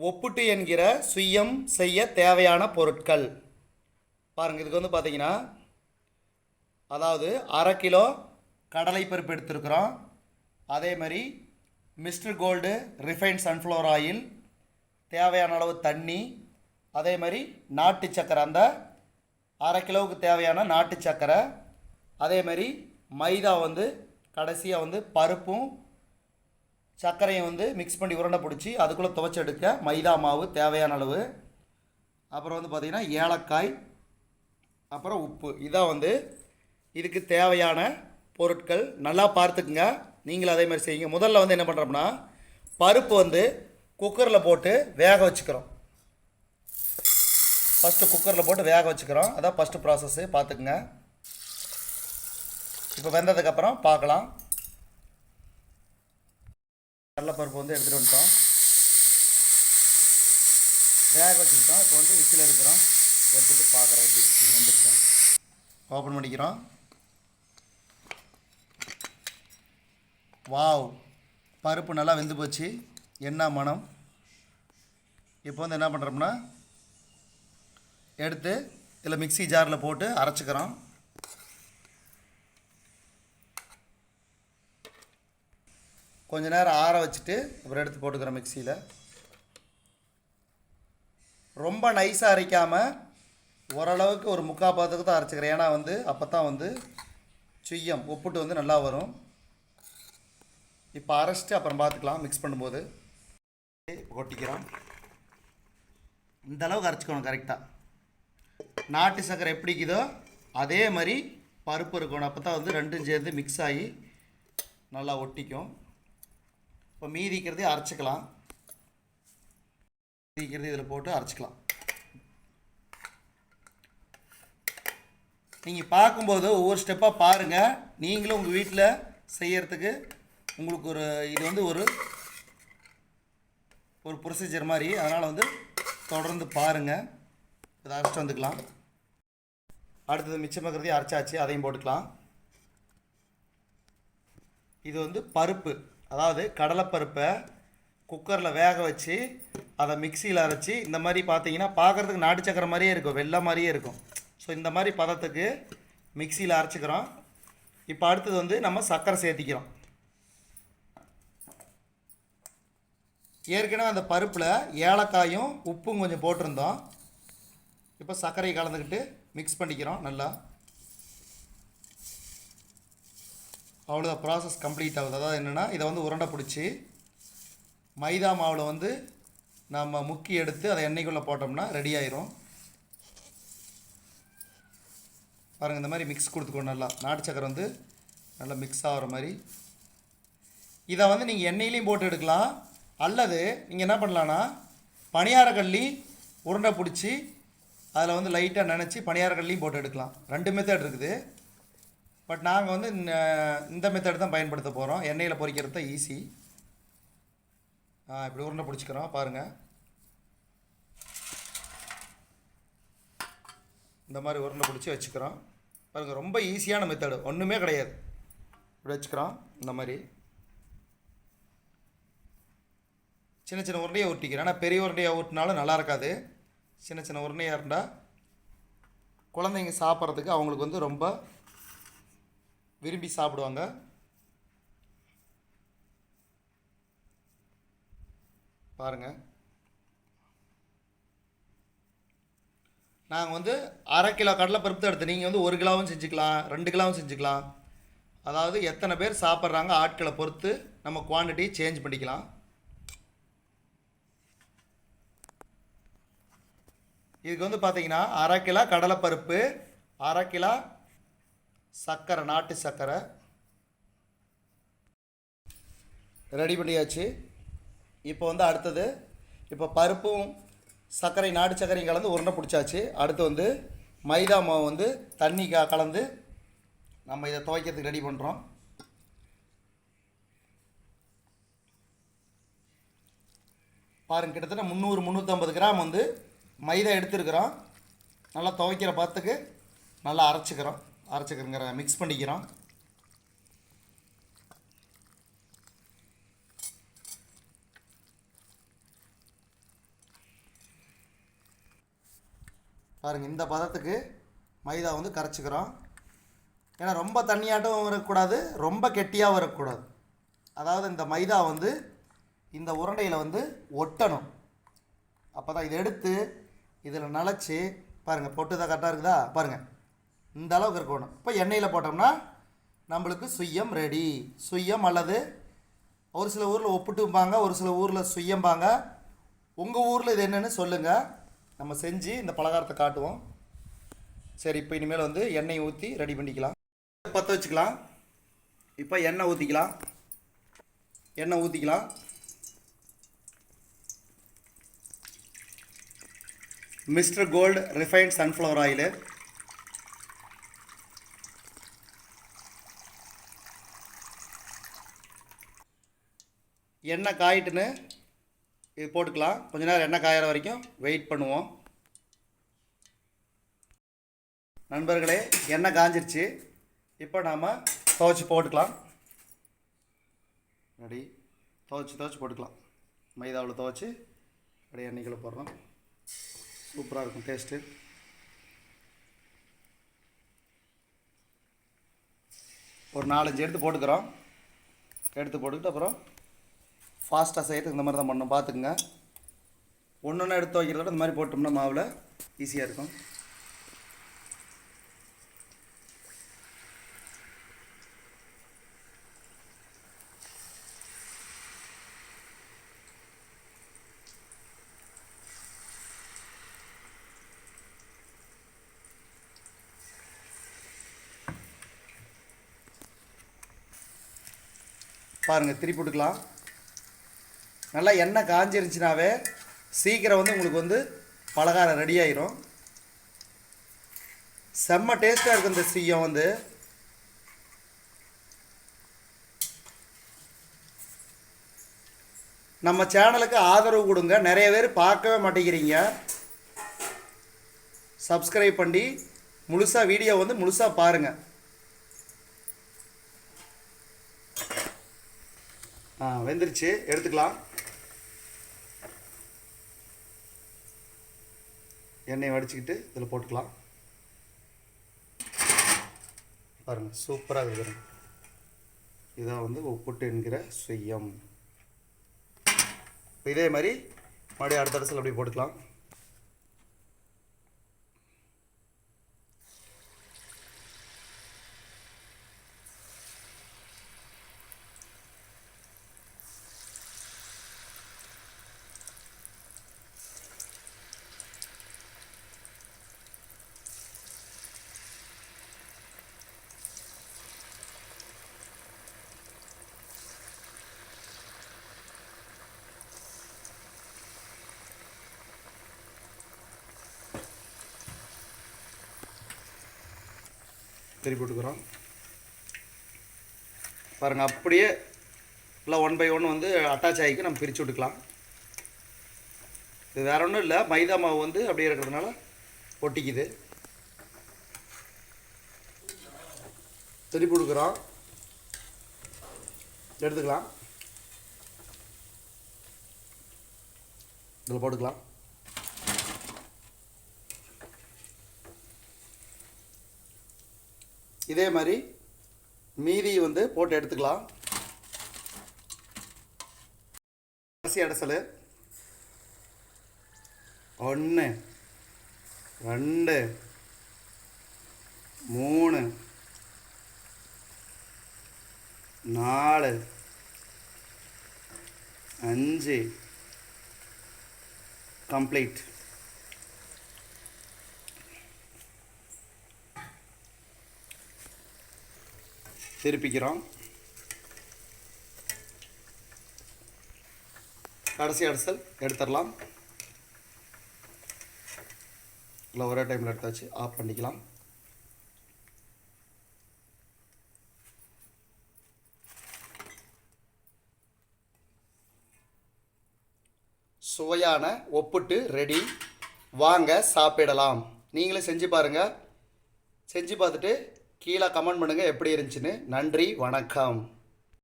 ஒப்புட்டு என்கிற சுயம் செய்ய தேவையான பொருட்கள். பாருங்கள் இதுக்கு வந்து பார்த்தீங்கன்னா அதாவது அரை கிலோ கடலை பருப்பு எடுத்துருக்குறோம். அதே மாதிரி mister gold refined sunflower oil தேவையான அளவு தண்ணி அதே மாதிரி நாட்டு சக்கரை அந்த அரை கிலோவுக்கு தேவையான நாட்டு சக்கரை அதே மாதிரி மைதா வந்து கடைசியாக வந்து பருப்பும் சர்க்கரையை வந்து மிக்ஸ் பண்ணி உருண்டை பிடிச்சி அதுக்குள்ளே துவைச்சி எடுக்க மைதா மாவு தேவையான அளவு. அப்புறம் வந்து பார்த்திங்கன்னா ஏலக்காய் அப்புறம் உப்பு. இதான் வந்து இதுக்கு தேவையான பொருட்கள். நல்லா பார்த்துக்குங்க. நீங்களும் அதே மாதிரி செய்யுங்க. முதல்ல வந்து என்ன பண்ணுறோம்னா பருப்பு வந்து குக்கரில் போட்டு வேக வச்சுக்கிறோம். ஃபஸ்ட்டு குக்கரில் போட்டு வேக வச்சுக்கிறோம். அதான் ஃபஸ்ட்டு ப்ராசஸ்ஸு பார்த்துக்குங்க. இப்போ வெந்ததுக்கப்புறம் பார்க்கலாம். கடலைப்பருப்பு வந்து எடுத்துகிட்டு வந்துட்டோம். வேக வச்சுக்கிட்டோம். இப்போ வந்து விசில் எடுக்கிறோம். எடுத்துகிட்டு பார்க்குறோம் எப்படி வந்துருக்கோம் ஓப்பன் பண்ணிக்கிறோம். வாவ் பருப்பு நல்லா வெந்து போச்சு. என்ன மனம் இப்போ வந்து என்ன பண்ணுறோம்னா எடுத்து இதில் மிக்ஸி ஜாரில் போட்டு அரைச்சிக்கிறோம். கொஞ்ச நேரம் ஆற வச்சுட்டு அப்புறம் எடுத்து போட்டுக்கிறோம் மிக்சியில். ரொம்ப நைஸாக அரைக்காமல் ஓரளவுக்கு ஒரு முக்கால் பாதத்துக்கு தான் அரைச்சிக்கிறேன். ஏன்னா வந்து அப்போ தான் வந்து சுய்யம் உப்புட்டு வந்து நல்லா வரும். இப்போ அரைச்சிட்டு அப்புறம் பார்த்துக்கலாம் மிக்ஸ் பண்ணும்போது. கொட்டிக்கிறோம். இந்த அளவுக்கு அரைச்சிக்கணும் கரெக்டாக நாட்டு சர்க்கரை எப்படிக்குதோ அதே மாதிரி பருப்பு இருக்கணும். அப்போ தான் வந்து ரெண்டும் சேர்ந்து மிக்ஸ் ஆகி நல்லா ஒட்டிக்கும். இப்போ மீதிக்கிறதே அரைச்சிக்கலாம். மீதிக்கிறது இதில் போட்டு அரைச்சிக்கலாம். நீங்கள் பார்க்கும்போது ஒவ்வொரு ஸ்டெப்பாக பாருங்கள் நீங்களும் உங்கள் வீட்டில் செய்யறதுக்கு உங்களுக்கு ஒரு இது வந்து ஒரு ஒரு ப்ரொசீஜர் மாதிரி. அதனால் வந்து தொடர்ந்து பாருங்கள் இதை அரைச்சிட்டு வந்துக்கலாம். அடுத்தது மிச்சமாக்கிறதையும் அரைச்சாச்சு. அதையும் போட்டுக்கலாம். இது வந்து பருப்பு. அதாவது கடலைப்பருப்பை குக்கரில் வேக வச்சு அதை மிக்சியில் அரைச்சி இந்த மாதிரி பார்த்தீங்கன்னா பார்க்குறதுக்கு நாட்டு சக்கரை மாதிரியே இருக்கும் வெள்ளை மாதிரியே இருக்கும். ஸோ இந்த மாதிரி பதத்துக்கு மிக்சியில் அரைச்சிக்கிறோம். இப்போ அடுத்தது வந்து நம்ம சர்க்கரை சேர்த்திக்கிறோம். ஏற்கனவே அந்த பருப்பில் ஏலக்காயும் உப்பும் கொஞ்சம் போட்டிருந்தோம். இப்போ சர்க்கரையை கலந்துக்கிட்டு மிக்ஸ் பண்ணிக்கிறோம் நல்லா. அவ்வளோதான் ப்ராசஸ் கம்ப்ளீட் ஆகுது. அதாவது என்னென்னா இதை வந்து உருண்டை பிடிச்சி மைதா மாவில் வந்து நம்ம முக்கி எடுத்து அதை எண்ணெய்க்குள்ளே போட்டோம்னா ரெடி ஆயிரும். பாருங்கள் இந்த மாதிரி மிக்ஸ் கொடுத்துக்கணும் நல்லா. நாட்டு சக்கரை வந்து நல்லா மிக்ஸ் ஆகிற மாதிரி. இதை வந்து நீங்கள் எண்ணெயிலையும் போட்டு எடுக்கலாம். அல்லது நீங்கள் என்ன பண்ணலான்னா பணியாரக்கல்லி உருண்டை பிடிச்சி அதில் வந்து லைட்டாக நினச்சி பணியாரக்கல்லையும் போட்டு எடுக்கலாம். ரெண்டு மெத்தட் இருக்குது. பட் நாங்கள் வந்து இந்த- மெத்தட் தான் பயன்படுத்த போகிறோம் எண்ணெயில் பொரிக்கிறது தான் ஈஸி இப்படி உருண்டை பிடிச்சிக்கிறோம். பாருங்கள் இந்த மாதிரி உருண்டை பிடிச்சி வச்சுக்கிறோம். பாருங்கள் ரொம்ப ஈஸியான மெத்தடு ஒன்றுமே கிடையாது. இப்படி வச்சுக்கிறோம். இந்த மாதிரி. சின்ன சின்ன உருண்டையை ஊட்டிக்கிறேன். ஆனால் பெரிய உருண்டையை ஊட்டினாலும் நல்லா இருக்காது. சின்ன சின்ன உருண்டையாக இருந்தால் குழந்தைங்க சாப்பிட்றதுக்கு அவங்களுக்கு வந்து ரொம்ப விரும்பி சாப்பிடுவாங்க. பாருங்கள் நாங்கள் வந்து அரை கிலோ கடலைப்பருப்பு தான் எடுத்து நீங்கள் வந்து ஒரு கிலோவும் செஞ்சுக்கலாம் ரெண்டு கிலோவும் செஞ்சுக்கலாம். அதாவது எத்தனை பேர் சாப்பிட்றாங்க ஆட்களை பொறுத்து நம்ம குவான்டிட்டி சேஞ்ச் பண்ணிக்கலாம். இதுக்கு வந்து பார்த்தீங்கன்னா அரை கிலோ கடலைப்பருப்பு அரை கிலோ சர்க்கரை நாட்டு சர்க்கரை ரெடி பண்ணியாச்சு. இப்போ வந்து அடுத்தது இப்போ பருப்பும் சர்க்கரை நாட்டு சர்க்கரையும் கலந்து உருண்டை பிடிச்சாச்சு. அடுத்து வந்து மைதா மாவு வந்து தண்ணி க கலந்து நம்ம இதை துவைக்கிறதுக்கு ரெடி பண்ணுறோம் பாருங்க கிட்டத்தட்ட முந்நூறு முந்நூற்றம்பது கிராம் வந்து மைதா எடுத்துருக்குறோம். நல்லா துவைக்கிற பத்துக்கு நல்லா அரைச்சிக்கிறோம். அரைச்சிக்கிறங்கிற மிக்ஸ் பண்ணிக்கிறோம். பாருங்கள் இந்த பதத்துக்கு மைதா வந்து கரைச்சிக்கிறோம். ஏன்னா ரொம்ப தண்ணியாட்டவும் இருக்கக்கூடாது ரொம்ப கெட்டியாகவும் வரக்கூடாது. அதாவது இந்த மைதா வந்து இந்த உருண்டையில் வந்து ஒட்டணும். அப்போ தான் இதை எடுத்து இதில் நனைச்சி பாருங்கள் பொட்டு தான் கரெக்டாக இருக்குதா? பாருங்கள் இந்த அளவுக்கு இருக்கணும். இப்போ எண்ணெயில் போட்டோம்னா நம்மளுக்கு சுய்யம் ரெடி சுய்யம் அல்லது ஒரு சில ஊரில் ஒப்புட்டும்பாங்க ஒரு சில ஊரில் சுய்யம்பாங்க உங்கள் ஊரில் இது என்னென்னு சொல்லுங்கள் நம்ம செஞ்சு இந்த பலகாரத்தை காட்டுவோம். சரி இப்போ இனிமேல் வந்து எண்ணெய் ஊற்றி ரெடி பண்ணிக்கலாம். பற்ற வச்சுக்கலாம். இப்போ எண்ணெய் ஊற்றிக்கலாம் எண்ணெய் ஊற்றிக்கலாம் mister gold refined sunflower oil. எண்ணெய் காயிட்டுன்னு இது போட்டுக்கலாம். கொஞ்ச நேரம் எண்ணெய் காயிற வரைக்கும் வெயிட் பண்ணுவோம். நண்பர்களே எண்ணெய் காஞ்சிருச்சு. இப்போ நாம் துவச்சி போட்டுக்கலாம். அப்படி துவைச்சி துவச்சி போட்டுக்கலாம். மைதாவில் துவைச்சி அப்படியே எண்ணெய்களை போடுறோம். சூப்பராக இருக்கும் டேஸ்ட்டு. ஒரு நாலஞ்சு எடுத்து போட்டுக்கிறோம். எடுத்து போட்டுக்கிட்டு அப்புறம் ஃபாஸ்ட்டாக செய்கிறதுக்கு இந்த மாதிரி தான் பண்ணணும். பார்த்துக்குங்க. ஒன்று ஒன்று எடுத்து வைக்கிறத விட இந்த மாதிரி போட்டோம்னா மாவில் ஈஸியாக இருக்கும். பாருங்கள் திருப்பி விட்டுக்கலாம் நல்லா எண்ணெய் காஞ்சிருந்துச்சினாவே சீக்கிரம் வந்து உங்களுக்கு வந்து பலகாரம் ரெடி ஆயிரும். செம்ம டேஸ்ட்டாக இருக்கும் இந்த சீயம் வந்து. நம்ம சேனலுக்கு ஆதரவு கொடுங்க. நிறைய பேர் பார்க்கவே மாட்டேங்கிறீங்க. சப்ஸ்கிரைப் பண்ணி முழுசாக வீடியோ வந்து முழுசாக பாருங்கள் ஆ வெந்துருச்சு. எடுத்துக்கலாம். எண்ணெய் வடிச்சுக்கிட்டு இதில் போட்டுக்கலாம். பாருங்கள் சூப்பராக இருக்குது இதான் வந்து உப்புட்டு என்கிற சுயம். இதே மாதிரி மறுபடியும் அடுத்த இடத்துல அப்படி போட்டுக்கலாம். திருப்பி விட்டுக்கிறோம். பாருங்கள் அப்படியே இல்லை ஒன் பை ஒன் வந்து அட்டாச் ஆகிக்கு நம்ம பிரித்து விட்டுக்கலாம். இது வேற ஒன்றும் இல்லை மைதா மாவு வந்து அப்படியே இருக்கிறதுனால ஒட்டிக்குது. திருப்பி கொடுக்குறோம் எடுத்துக்கலாம். இதில் போட்டுக்கலாம். இதே மாதிரி மீதி வந்து போட்டு எடுத்துக்கலாம். அரிசி அடைசல். ஒன்று ரெண்டு மூணு நாலு அஞ்சு கம்ப்ளீட். திருப்பிக்கிறோம். கடைசி அடிசல் எடுத்துடலாம். இல்லை ஒரே டைமில் எடுத்தாச்சு. ஆஃப் பண்ணிக்கலாம். சுவையான ஒப்புட்டு ரெடி வாங்க சாப்பிடலாம். நீங்களும் செஞ்சு பாருங்கள் செஞ்சு பார்த்துட்டு கீழே கமெண்ட் பண்ணுங்கள் எப்படி இருந்துச்சுன்னு. நன்றி வணக்கம்.